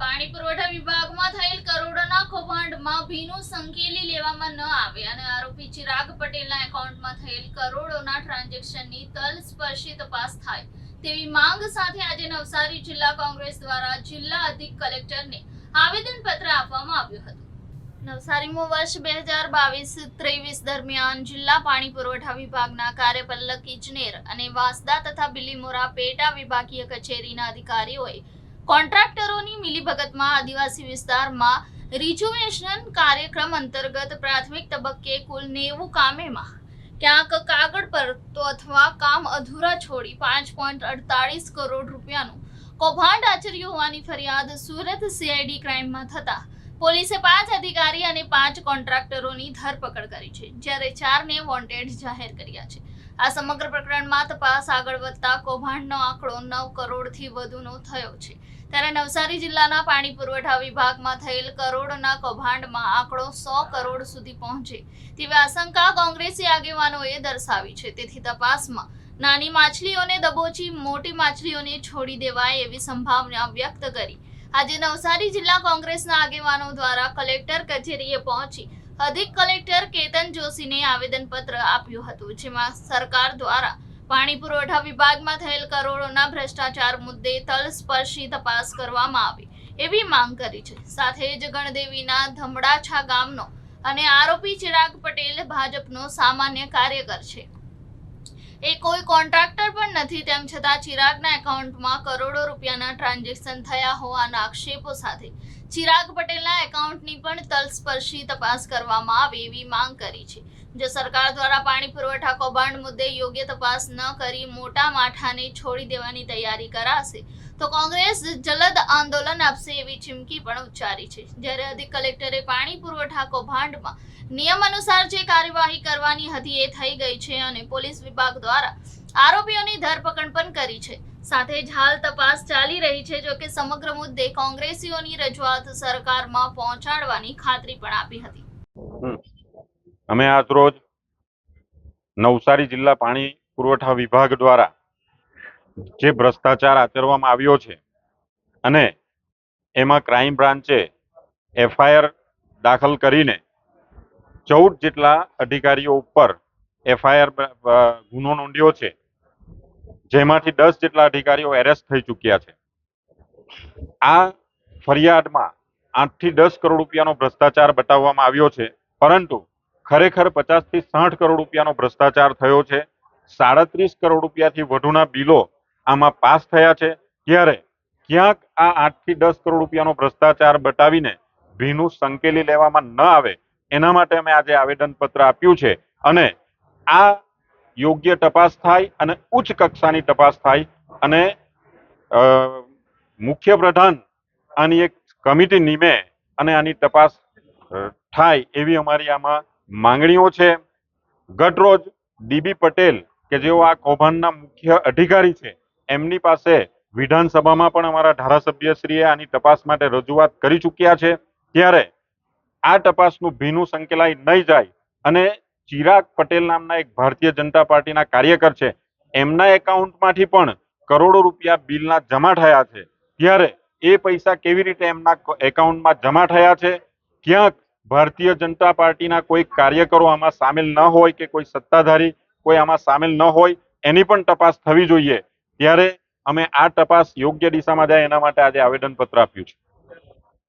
પાણી પુરવઠા વિભાગમાં થયેલ કરોડોના કૌભાંડમાં ભીનું સંકેલી લેવામાં ન આવે અને આરોપી ચિરાગ પટેલના એકાઉન્ટમાં થયેલ કરોડોના ટ્રાન્ઝેક્શનની તલસ્પર્શી તપાસ થાય તેવી માંગ સાથે આજે નવસારી જિલ્લા કોંગ્રેસ દ્વારા જિલ્લા અધિક કલેક્ટરને આવેદનપત્ર આપવામાં આવ્યું હતું. નવસારીમાં વર્ષ બે હજાર બાવીસ ત્રેવીસ દરમિયાન જિલ્લા પાણી પુરવઠા વિભાગના કાર્યપાલક ઇજનેર અને વાંસદા તથા બિલીમોરા પેટા વિભાગીય કચેરીના અધિકારીઓએ કોન્ટ્રાક્ટરોની મિલીભગતમાં આદિવાસી વિસ્તારમાં રિજુવેશન કાર્યક્રમ અંતર્ગત પ્રાથમિક તબક્કે કુલ નેવું કામેમાં. ક્યાંક કાગળ પર તો અથવા કામ અધૂરા છોડી પાંચ પોઈન્ટ અડતાળીસ કરોડ રૂપિયાનું કૌભાંડ આચર્યું હોવાની ફરિયાદ સુરત સીઆઈડી ક્રાઇમમાં થતા પોલીસે પાંચ અધિકારી અને પાંચ કોન્ટ્રાક્ટરોની ધરપકડ કરી છે, જ્યારે ચારને વોન્ટેડ જાહેર કર્યા છે. આ સમગ્ર પ્રકરણમાં તપાસ આગળ વધતા કૌભાંડનો આંકડો નવ કરોડથી વધુનો થયો છે. ત્યારે નવસારી જિલ્લાના પાણી પુરવઠા વિભાગમાં થયેલ કરોડોના કૌભાંડમાં આંકડો સો કરોડ સુધી પહોંચે તેવી આશંકા કોંગ્રેસી આગેવાનોએ દર્શાવી છે. તેથી તપાસમાં નાની માછલીઓને દબોચી મોટી માછલીઓને છોડી દેવાય એવી સંભાવના વ્યક્ત કરી. આજે નવસારી જિલ્લા કોંગ્રેસના આગેવાનો દ્વારા કલેક્ટર કચેરીએ પહોંચી અધિક કલેક્ટર કેતન જોશીને આવેદનપત્ર આપ્યું હતું, જેમાં સરકાર દ્વારા પાણી પુરવઠા વિભાગમાં થયેલ કરોડોના ભ્રષ્ટાચાર મુદ્દે તલસ્પર્શી તપાસ કરવામાં આવે એવી માંગ કરી છે. સાથે જ ગણદેવીના ધમડાછા ગામનો અને આરોપી ચિરાગ પટેલ ભાજપનો સામાન્ય કાર્યકર છે. એ કોઈ કોન્ટ્રાક્ટર પણ નથી, તેમ છતાં ચિરાગના એકાઉન્ટમાં કરોડો રૂપિયાના ટ્રાન્ઝેક્શન થયા હોવાના આક્ષેપો સાથે ચિરાગ પટેલના એકાઉન્ટની પણ તલસ્પર્શી તપાસ કરવામાં આવે એવી માંગ કરી છે. જો સરકાર દ્વારા પાણી પુરવઠા કૌભાંડ મુદ્દે યોગ્ય તપાસ ન કરી મોટા માઠાને છોડી દેવાની તૈયારી કરાશે. તો કોંગ્રેસ જલદ આંદોલન આપશે એવી ચીમકી પણ ઉચ્ચારી છે. જ્યારે અધિક કલેક્ટરે પાણી પુરવઠા કૌભાંડમાં નિયમ અનુસાર જે કાર્યવાહી કરવાની હતી એ થઈ ગઈ છે અને પોલીસ વિભાગ દ્વારા આરોપીઓની ધરપકડ પણ કરી છે. સાથે જ હાલ તપાસ ચાલી રહી છે જો કે સમગ્ર મુદ્દે કોંગ્રેસીઓની રજૂઆત સરકારમાં પહોંચાડવાની ખાતરી પણ આપી હતી. અમે આજ રોજ નવસારી જિલ્લા પાણી પુરવઠા વિભાગ દ્વારા જે ભ્રષ્ટાચાર આચરવામાં આવ્યો છે અને એમાં ક્રાઇમ બ્રાન્ચે એફઆઈઆર દાખલ કરીને ચૌદ જેટલા અધિકારીઓ ઉપર એફઆઈઆર ગુનો નોંધ્યો છે. જેમાંથી દસ જેટલા અધિકારીઓ એરેસ્ટ થઈ ચૂક્યા છે. આ ફરિયાદમાં આઠથી દસ કરોડ રૂપિયાનો ભ્રષ્ટાચાર બતાવવામાં આવ્યો છે. પરંતુ ખરેખર પચાસથી સાઠ કરોડ રૂપિયાનો ભ્રષ્ટાચાર થયો છે. સાડત્રીસ કરોડ રૂપિયાથી વધુના બિલો આમાં પાસ થયા છે. ત્યારે ક્યાંક આ આઠથી દસ કરોડ રૂપિયાનો ભ્રષ્ટાચાર બતાવીને ભીનું સંકેલી લેવામાં ન આવે, એના માટે અમે આજે આવેદનપત્ર આપ્યું છે. અને આ યોગ્ય તપાસ થાય અને ઉચ્ચ કક્ષાની તપાસ થાય અને મુખ્ય પ્રધાન આની એક કમિટી નીમે અને આની તપાસ થાય એવી અમારી આમાં માંગણીઓ છે. ગટરોજ ડીબી પટેલ, કે જેઓ આ કૌભાંડના મુખ્ય અધિકારી છે, એમની પાસે વિધાનસભામાં પણ અમારા ધારાસભ્યશ્રીએ આની તપાસ માટે રજૂઆત કરી ચૂક્યા છે. ત્યારે આ તપાસનું ભીનું સંકેલાઈ નહીં જાય અને ચિરાગ પટેલ નામના એક ભારતીય જનતા પાર્ટીના કાર્યકર છે. એમના એકાઉન્ટમાંથી પણ કરોડો રૂપિયા બિલના જમા થયા છે. ત્યારે એ પૈસા કેવી રીતે એમના એકાઉન્ટમાં જમા થયા છે? ક્યાંક ભારતીય જનતા પાર્ટીના કોઈ કાર્યકરો આમાં સામેલ ન હોય કે કોઈ સત્તાધારી કોઈ આમાં સામેલ ન હોય, એની પણ તપાસ થવી જોઈએ. ત્યારે અમે આ તપાસ યોગ્ય દિશામાં જાય એના માટે આજે આવેદનપત્ર આપ્યું છે.